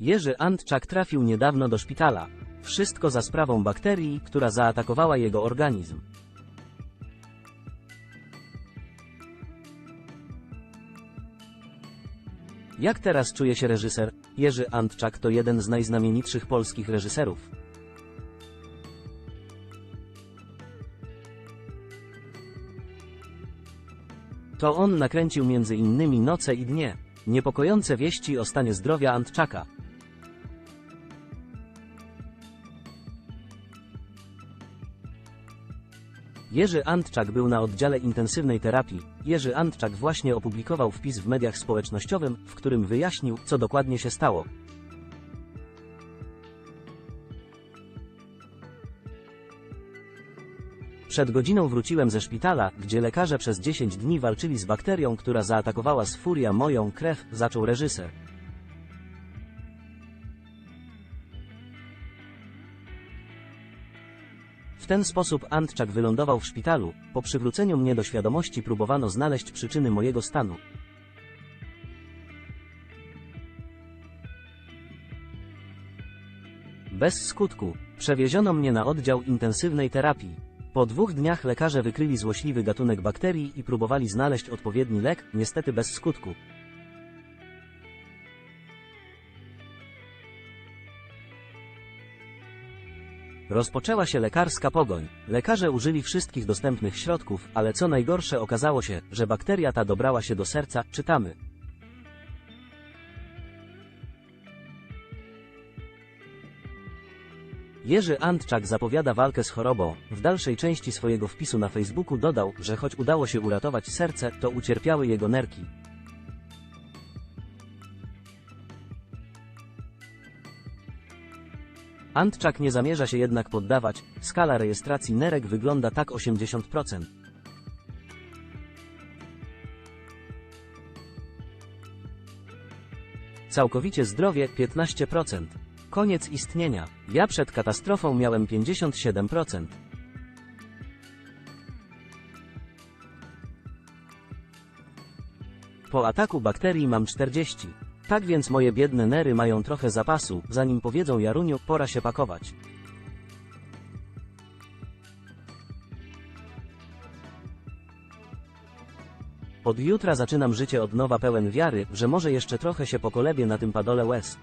Jerzy Antczak trafił niedawno do szpitala. Wszystko za sprawą bakterii, która zaatakowała jego organizm. Jak teraz czuje się reżyser? Jerzy Antczak to jeden z najznamienitszych polskich reżyserów. To on nakręcił między innymi Noce i Dnie. Niepokojące wieści o stanie zdrowia Antczaka. Jerzy Antczak był na oddziale intensywnej terapii. Jerzy Antczak właśnie opublikował wpis w mediach społecznościowym, w którym wyjaśnił, co dokładnie się stało. Przed godziną wróciłem ze szpitala, gdzie lekarze przez 10 dni walczyli z bakterią, która zaatakowała z furia moją krew, zaczął reżyser. W ten sposób Antczak wylądował w szpitalu. Po przywróceniu mnie do świadomości próbowano znaleźć przyczyny mojego stanu. Bez skutku. Przewieziono mnie na oddział intensywnej terapii. Po dwóch dniach lekarze wykryli złośliwy gatunek bakterii i próbowali znaleźć odpowiedni lek, niestety bez skutku. Rozpoczęła się lekarska pogoń. Lekarze użyli wszystkich dostępnych środków, ale co najgorsze okazało się, że bakteria ta dobrała się do serca, czytamy. Jerzy Antczak zapowiada walkę z chorobą. W dalszej części swojego wpisu na Facebooku dodał, że choć udało się uratować serce, to ucierpiały jego nerki. Antczak nie zamierza się jednak poddawać, skala rejestracji nerek wygląda tak 80%. Całkowicie zdrowie 15%. Koniec istnienia. Ja przed katastrofą miałem 57%. Po ataku bakterii mam 40. Tak więc moje biedne nery mają trochę zapasu, zanim powiedzą Jaruniu, pora się pakować. Od jutra zaczynam życie od nowa pełen wiary, że może jeszcze trochę się pokolebię na tym padole łez.